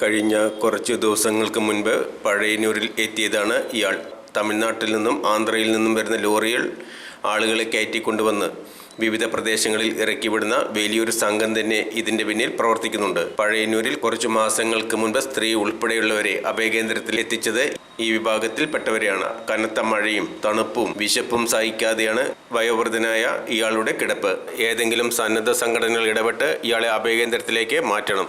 കഴിഞ്ഞ കുറച്ച് ദിവസങ്ങൾക്ക് മുൻപ് പഴയന്നൂരിൽ എത്തിയതാണ് ഇയാൾ. തമിഴ്നാട്ടിൽ നിന്നും ആന്ധ്രയിൽ നിന്നും വരുന്ന ലോറികൾ ആളുകളെ കയറ്റിക്കൊണ്ടുവന്ന് വിവിധ പ്രദേശങ്ങളിൽ ഇറക്കിവിടുന്ന വലിയൊരു സംഘം തന്നെ ഇതിന്റെ പിന്നിൽ പ്രവർത്തിക്കുന്നുണ്ട്. പഴയന്നൂരിൽ കുറച്ചു മാസങ്ങൾക്ക് മുൻപ് സ്ത്രീ ഉൾപ്പെടെയുള്ളവരെ അഭയകേന്ദ്രത്തിൽ എത്തിച്ചത് ഈ വിഭാഗത്തിൽപ്പെട്ടവരെയാണ്. കനത്ത മഴയും തണുപ്പും വിശപ്പും സഹിക്കാതെയാണ് വയോവൃദ്ധനായ ഇയാളുടെ കിടപ്പ്. ഏതെങ്കിലും സന്നദ്ധ സംഘടനകൾ ഇടപെട്ട് ഇയാളെ അഭയകേന്ദ്രത്തിലേക്ക് മാറ്റണം.